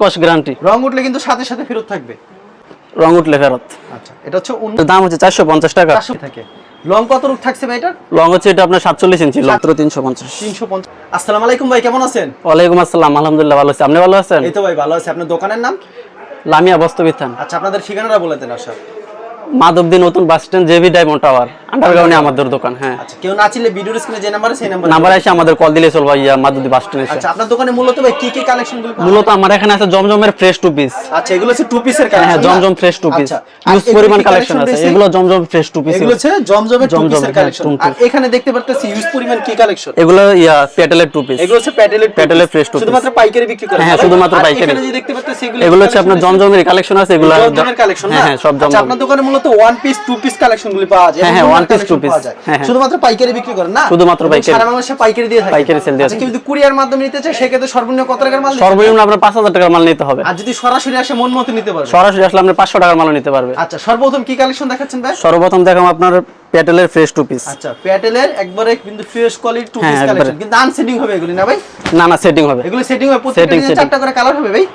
কস guarantee রং উঠলে কিন্তু সাথে সাথে ফেরত থাকবে। রং উঠলে ফেরত। আচ্ছা এটা হচ্ছে দাম হচ্ছে চারশো পঞ্চাশ টাকা। থাকে। লং কত রূপ থাকছে ভাই এটা লং হচ্ছে এটা আপনার সাতচল্লিশ ইঞ্চি মাত্র তিনশো পঞ্চাশ। তিনশো পঞ্চাশ। আসসালামু আলাইকুম ভাই কেমন আছেন? ওয়ালাইকুম আসসালাম আলহামদুলিল্লাহ ভালো আছি। আপনি ভালো আছেন? এই তো ভাই ভালো আছে। আপনার দোকানের নাম? লামিয়া বস্তবিথান আচ্ছা আপনাদের ঠিকানাটা বলে দেন আশা মাধবদী নতুন bus stand JB diamond tower আন্ডারগ্রাউন্ডে আমাদের দোকান হ্যাঁ। আচ্ছা কেউ না চিনলে ভিডিওর স্ক্রিনে যে নাম্বার সেই নাম্বার নাম্বার এসে আমাদের কল দিলে চলবে ইয়া মাধবদী বাস স্ট্যান্ড আচ্ছা আপনার দোকানে মূলত ভাই কি কি কালেকশনগুলো মূলত আমার এখানে আছে জমজমের ফ্রেশ টু পিস আচ্ছা এগুলো হচ্ছে টু পিসের কালেকশন হ্যাঁ Zamzam fresh two piece huge পরিমাণ কালেকশন আছে। এগুলো জমজম ফ্রেশ টু পিস এগুলো হচ্ছে জমজমের টু পিসের হ্যাঁ, কালেকশন আর এখানে দেখতে পারতেছি ইউজ পরিমাণ কি কালেকশন এগুলো ইয়া প্যাটেলের টু পিস এগুলো হচ্ছে প্যাটেলের প্যাটেলের fresh two piece। শুধুমাত্র পাইকারি বিক্রি করে। হ্যাঁ, শুধুমাত্র পাইকারি। এখানে যে দেখতে পারতেছি এগুলো হচ্ছে আপনার জমজমের কালেকশন আছে এগুলো জমজমের কালেকশন হ্যাঁ হ্যাঁ সব আচ্ছা, জমজম। আপনার দোকানে মূলত one piece two piece collection গুলি পাওয়া যায় হ্যাঁ। পাওয়া যায়। হ্যাঁ, হ্যাঁ। শুধুমাত্র পাইকারি বিক্রি করেন না শুধুমাত্র পাইকারি। সারা বাংলাদেশে পাইকারি দিয়ে থাকে পাইকারি sell দিয়ে আচ্ছা থাকে। কেউ কুরিয়ার মাধ্যমে নিতে চায় সেক্ষেত্রে সর্বনিম্ন কত টাকার মাল সর্বনিম্ন আপনার পাঁচ হাজার টাকার মাল নিতে হবে আর যদি সরাসরি আসে মন মতো নিতে পারবে সরাসরি আসলে আপনি পাঁচশো টাকার মালও নিতে পারবে আচ্ছা সর্বপ্রথম কি কালেকশন দেখাচ্ছেন ভাই সর্বপ্রথম দেখাম আপনার প্যাটেলের ফ্রেশ টু পিস আচ্ছা প্যাটেলের একবারে কিন্তু fresh quality two piece. Collection কিন্তু আনসেটিং হবে এগুলি না ভাই না না সেটিং হবে এগুলো সেটিং হবে প্রত্যেকটা। চারটা করে কালার হবে ভাই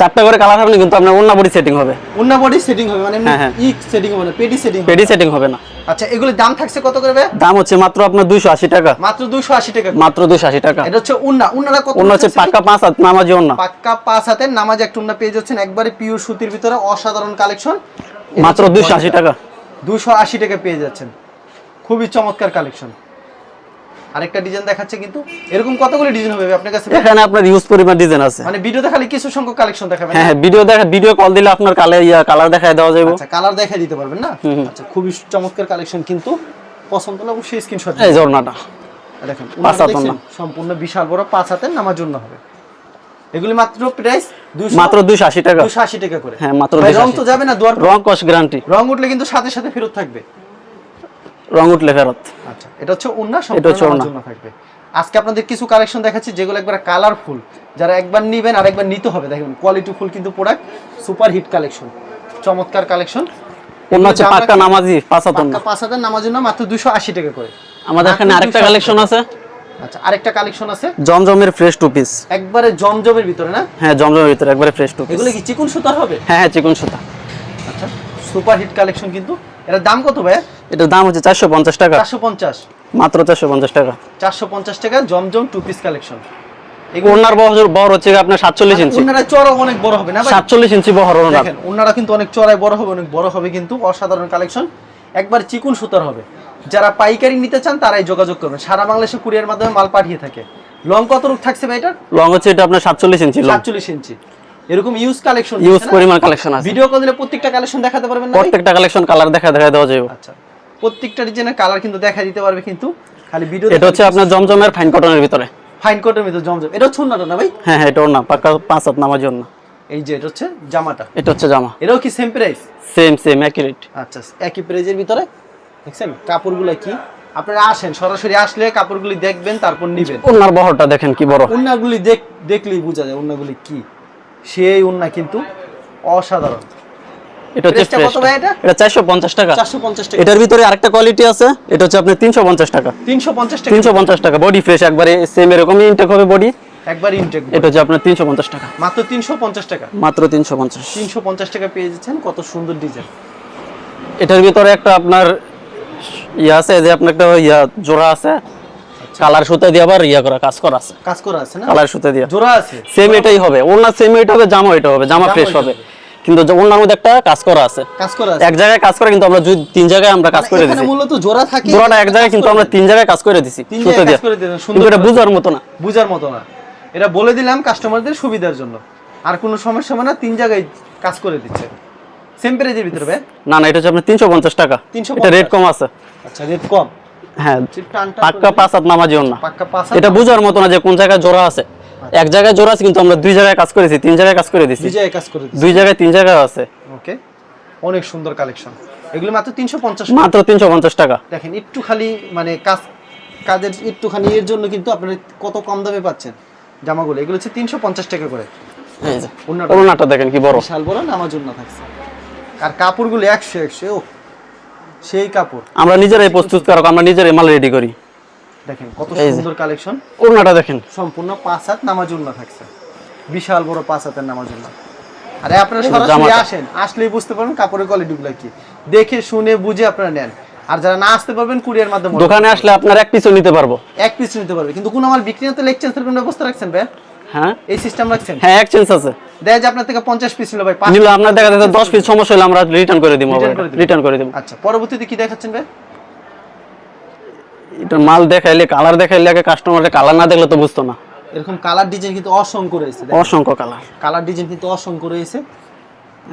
চারটা করে কালার হবে কিন্তু আপনার অন্য বডি সেটিং হবে। উন্না বডি সেটিং হবে মানে হ্যাঁ, হ্যাঁ। ই সেটিং হবে না পেডি সেটিং পেডি সেটিং হবে না। আচ্ছা এগুলোর দাম থাকছে কত করে দাম হচ্ছে মাত্র আপনার দুইশো আশি টাকা। মাত্র 280 টাকা মাত্র দুইশো আশি টাকা। এটা হচ্ছে উন্না উন্নাটা কত অন্য হচ্ছে? পাক্কা পাঁচ হাত নামাজি অন্য পাক্কা পাঁচ হাতের নামাজ একটা উন্না পেয়ে যাচ্ছেন। একবারে পিওর সুতির ভিতরে অসাধারণ কালেকশন মাত্র দুইশো আশি টাকা। দুশো আশি টাকা পেয়ে যাচ্ছেন। খুবই চমৎকার কালেকশন আরেকটা ডিজাইন দেখাচ্ছে কিন্তু। এরকম কতগুলো ডিজাইন হবে আপনার কাছে? এখানে আপনার ইউজ পরিমাণ ডিজাইন আছে। মানে ভিডিওতে খালি কিছু সংখ্যক কালেকশন দেখাবেন? হ্যাঁ ভিডিও দেখা ভিডিও কল দিলে আপনার কালে ইয়া কালার দেখায় দেওয়া যাবে আচ্ছা কালার দেখাই দিতে পারবেন না? আচ্ছা খুবই চমৎকার কালেকশন কিন্তু। পছন্দ হলে অবশ্যই স্ক্রিনশট এই ঝর্ণাটা দেখেন। সম্পূর্ণ বিশাল বড় পাঁচ হাতের নামার জন্য হবে। এগুলি মাত্র প্রাইস মাত্র দুইশো আশি টাকা। দুশো আশি টাকা করে। হ্যাঁ, মাত্র 280 রং তো যাবে না দুয়ার রং কস গ্যারান্টি রং উঠলে কিন্তু সাথে সাথে ফেরত থাকবে। রং উঠলে ফেরত আচ্ছা এটা হচ্ছে উন্না এটা হচ্ছে সম্পূর্ণ থাকবে। আজকে আপনাদের কিছু কালেকশন দেখাচ্ছি যেগুলো একবার কালারফুল যারা একবার নিবেন আর একবার নিতে হবে। দেখুন কোয়ালিটি ফুল কিন্তু প্রোডাক্ট সুপার হিট কালেকশন চমৎকার কালেকশন অন্য হচ্ছে পাক্কা নামাজি পাঁচ হাত অন্য পাক্কা হাজার নামার জন্য মাত্র দুশো আশি টাকা করে। আমাদের এখানে আরেকটা কালেকশন আছে। আচ্ছা আরেকটা কালেকশন আছে। জমজমের ফ্রেশ টু পিস একবারে জমজমের ভিতরে না? হ্যাঁ জমজমের ভিতরে একবারে ফ্রেশ টু পিস এগুলো কি চিকুন সুতার হবে? হ্যাঁ হ্যাঁ চিকন সুতা। সুপার হিট কালেকশন কিন্তু। এটার দাম কত ভাই এটার দাম হচ্ছে চারশো পঞ্চাশ টাকা। চারশো পঞ্চাশ। মাত্র চারশো পঞ্চাশ টাকা। চারশো পঞ্চাশ টাকা জমজম টু পিস কালেকশন। ওনার বহর বহর হচ্ছে আপনার সাতচল্লিশ ইঞ্চি। ওনারা চড়া অনেক বড় হবে না ভাই? সাতচল্লিশ ইঞ্চি বহর ওনার দেখেন ওনারা কিন্তু অনেক চড়াই বড় হবে অনেক বড় হবে কিন্তু অসাধারণ কালেকশন। একবার চিকুন সুতার হবে। যারা পাইকারি নিতে চান তারাই যোগাযোগ করবেন। সারা বাংলাদেশে কুরিয়ার মাধ্যমে মাল পাঠিয়ে থাকে। লং কত রূপ থাকছে ভাই এটার? লং হচ্ছে এটা আপনার সাতচল্লিশ ইঞ্চি লং। সাতচল্লিশ ইঞ্চি। এরকম ইউজ কালেকশন ইউজ পরিমাণ কালেকশন আছে। ভিডিও কল দিলে প্রত্যেকটা কালেকশন দেখাতে পারবেন না প্রত্যেকটা কালেকশন কালার দেখা দেখা দেওয়া যাবে। আচ্ছা। প্রত্যেকটা ডিজাইনের কালার কিন্তু দেখা দিতে পারবে কিন্তু খালি ভিডিও এটা হচ্ছে আপনার জমজমের ফাইন কটনের ভিতরে। ফাইন কোটের ভিতরে জমজম। এটা হচ্ছে না ভাই? হ্যাঁ হ্যাঁ এটা ওর না পাক্কা পাঁচ হাত নামার জন্য এই যে এটা হচ্ছে জামাটা। এটা হচ্ছে জামা। এটাও কি সেম প্রাইস সেম সেম আচ্ছা একই প্রাইজের ভিতরে? দেখছেন কাপড়গুলো কি? আপনারা আসেন সরাসরি আসলে কাপড়গুলি দেখবেন তারপর নিবেন। ওনার বহরটা দেখেন কি বড়। উন্নাগুলি দেখ দেখলেই বোঝা যায় উন্নাগুলি কি। সেই উন্না কিন্তু অসাধারণ। এটা হচ্ছে কত ভাই এটা? এটা চারশো পঞ্চাশ টাকা। চারশো পঞ্চাশ টাকা। এটার ভিতরে আরেকটা কোয়ালিটি আছে এটা হচ্ছে আপনার তিনশো পঞ্চাশ টাকা। তিনশো পঞ্চাশ টাকা। বডি ফ্রেশ একবারে সেম এরকমই ইনটেক হবে বডি একবার ইনটেক এটা হচ্ছে আপনার তিনশো পঞ্চাশ টাকা। মাত্র তিনশো পঞ্চাশ টাকা। মাত্র তিনশো পঞ্চাশ। তিনশো পঞ্চাশ টাকা পেয়ে যাচ্ছেন কত সুন্দর ডিজাইন এটার ভিতরে একটা আপনার ইয়া আছে যে আপনার একটা ইয়া জোড়া আছে কালার সুতা দিয়ে আবার ইয়া করা কাজ করা আছে। কাজ করা আছে না? কালার সুতা দিয়ে। জোড়া আছে? সেম এটাই হবে। ওনার সেম এটা হবে জামা এটা হবে জামা ফ্রেশ হবে। কিন্তু ওনার মধ্যে একটা কাজ করা আছে। কাজ করা আছে। এক জায়গায় কাজ করে কিন্তু আমরা দুই তিন জায়গায় আমরা কাজ করে মানে দিছি। মূলত জোড়া থাকে জোড়াটা এক জায়গায় কিন্তু আমরা তিন জায়গায় কাজ করে দিছি তিন সুতা জায়গায় দিয়ে। কাজ করে দিলেন, সুন্দর কিন্তু এটা করে। বুঝার মতো না। বুঝার মতো না। এটা বলে দিলাম কাস্টমারদের সুবিধার জন্য। আর কোনো সমস্যা হবে না তিন জায়গায় কাজ করে দিচ্ছে। সেম প্রাইজের ভিতরে না না এটা হচ্ছে আপনার তিনশো পঞ্চাশ টাকা। 350 এটা রেট কম আছে। আচ্ছা রেট কম। হ্যাঁ পাক্কা পাঁচ হাত নামাজি না। এটা বুঝার মতো না যে কোন জায়গায় জোড়া আছে। এক জায়গায় জোড়া আছে কিন্তু আমরা দুই জায়গায় কাজ করেছি তিন জায়গায় কাজ করে দিছি। দুই জায়গায় কাজ করে দুই জায়গায় তিন জায়গায় আছে। ওকে। অনেক সুন্দর কালেকশন। এগুলো মাত্র তিনশো পঞ্চাশ মাত্র তিনশো পঞ্চাশ টাকা। দেখেন একটু খালি মানে কাজ কাজের একটুখানি এর জন্য কিন্তু আপনারা কত কম দামে পাচ্ছেন জামাগুলো। এগুলো হচ্ছে তিনশো পঞ্চাশ টাকা করে। এই যে অন্যটা দেখেন কি বড়। বিশাল বড় নামার জন্য থাকছে। আর কাপড়গুলো একশো একশো ও সেই কাপড়। আমরা নিজেরাই প্রস্তুত কারক আমরা নিজেরাই মাল রেডি করি। দেখেন কত সুন্দর কালেকশন ওড়নাটা দেখেন। সম্পূর্ণ পাঁচ হাত নামার জন্য থাকছে। বিশাল বড় পাঁচ হাতের নামার জন্য আরে আপনারা সরাসরি আসেন আসলেই বুঝতে পারবেন কাপড়ের কোয়ালিটিগুলো কি। দেখে শুনে বুঝে আপনারা নেন। আর যারা না আসতে পারবেন কুরিয়ার মাধ্যমে। দোকানে আসলে আপনার এক পিছু নিতে পারব। এক পিস নিতে পারবে। কিন্তু কোন আমার বিক্রি হতে এক্সচেঞ্জের কোনো ব্যবস্থা রাখছেন ভাই হ্যাঁ? এই সিস্টেম রাখছেন? হ্যাঁ এক্সচেঞ্জ আছে। দেখা যায় আপনার থেকে পঞ্চাশ পিস নিল ভাই পাঁচ আপনার দেখা যাচ্ছে দশ পিস সমস্যা হলে আমরা রিটার্ন করে দিব Return করে দিবেন। রিটার্ন করে দিব। আচ্ছা পরবর্তীতে কি দেখাচ্ছেন ভাই? এটা মাল দেখাইলে কালার দেখাইলে আগে কাস্টমারের কালার না দেখলে তো বুঝতো না। এরকম কালার ডিজাইন কিন্তু অসংখ্য রয়েছে অসংখ্য কালার কালার ডিজাইন কিন্তু অসংখ্য রয়েছে।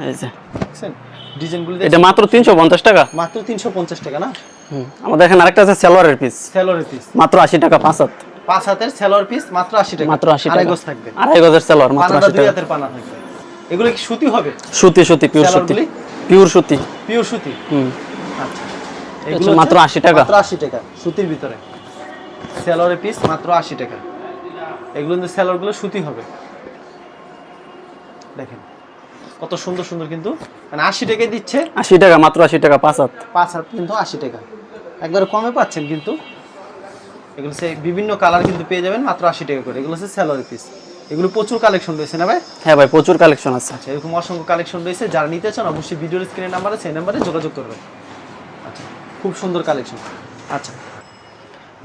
এই যে। ডিজাইনগুলো এটা মাত্র তিনশো পঞ্চাশ টাকা? মাত্র তিনশো পঞ্চাশ টাকা না? হুম। আমাদের এখানে আরেকটা আছে সালোয়ারের পিস সেলোয়ারের পিস মাত্র আশি টাকা পাঁচ হাত। পাঁচ হাতের পিস মাত্র আশি টাকা। মাত্র আড়াই গজ থাকবে। আড়াই গজের মাত্র পানাটা আশি দুই টাকা। হাতের পানা থাকবে। এগুলো কি সুতি হবে? সুতি সুতি পিওর সুতি। পিওর সুতি। পিওর সুতি? হুম। আচ্ছা। হচ্ছে মাত্র 80 টাকা। মাত্র আশি টাকা সুতির ভিতরে। পিস মাত্র আশি টাকা। এগুলো কিন্তু সুতি হবে। দেখেন কত সুন্দর সুন্দর কিন্তু। মানে আশি টাকায় দিচ্ছে। আশি টাকা মাত্র আশি টাকা পাঁচ হাত। পাঁচ হাত কিন্তু আশি টাকা। একবারে কমে পাচ্ছেন কিন্তু। এগুলো সে বিভিন্ন কালার কিন্তু পেয়ে যাবেন মাত্র আশি টাকা করে। এগুলো হচ্ছে স্যালোয়ার পিস এগুলো প্রচুর কালেকশন রয়েছে না ভাই? হ্যাঁ ভাই প্রচুর কালেকশন আছে। আচ্ছা এরকম অসংখ্য কালেকশন রয়েছে। যারা নিতে চান অবশ্যই ভিডিওর স্ক্রিনের নাম্বারে সেই নাম্বারে যোগাযোগ করবেন। আচ্ছা খুব সুন্দর কালেকশন আচ্ছা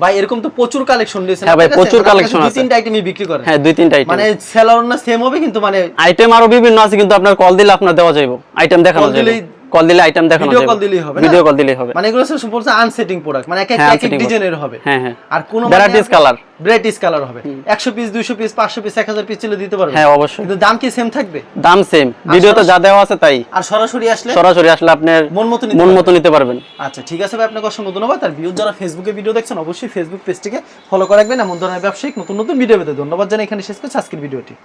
ভাই এরকম তো প্রচুর কালেকশন রয়েছে হ্যাঁ ভাই, প্রচুর দুই আছে। তিনটা আইটেমই বিক্রি করেন। হ্যাঁ দুই তিনটা আইটেম মানে সেলার না সেম হবে কিন্তু মানে আইটেম আরও বিভিন্ন আছে কিন্তু আপনার কল দিলে আপনার দেওয়া যাবে আইটেম দেখানো যাবে কল দিলে আইটেম দেখানো ভিডিও কল দিলেই হবে ভিডিও কল দিলেই হবে। মানে এগুলো হচ্ছে সম্পূর্ণ আনসেটিং প্রোডাক্ট মানে এক এক এক এক ডিজাইনের হবে। হ্যাঁ হ্যাঁ। আর কোন ভ্যারাইটিস কালার ভ্যারাইটিস কালার হবে। একশো পিস দুইশো পিস পাঁচশো পিস এক হাজার পিস ছিল দিতে পারবে। হ্যাঁ অবশ্যই। কিন্তু দাম কি সেম থাকবে? দাম সেম ভিডিওতে যা দেওয়া আছে তাই। আর সরাসরি আসলে সরাসরি আসলে আপনার মন মতো নিতে মন পারবেন। মতো নিতে পারবেন। আচ্ছা ঠিক আছে ভাই আপনাকে অসংখ্য ধন্যবাদ। আর ভিউ যারা ফেসবুকে ভিডিও দেখছেন অবশ্যই ফেসবুক পেজটিকে ফলো করে রাখবেন। এমন ধরনের ব্যবসায়িক নতুন নতুন ভিডিও পেতে ধন্যবাদ জানাই। এখানে শেষ করছি আজকের ভিডিওটি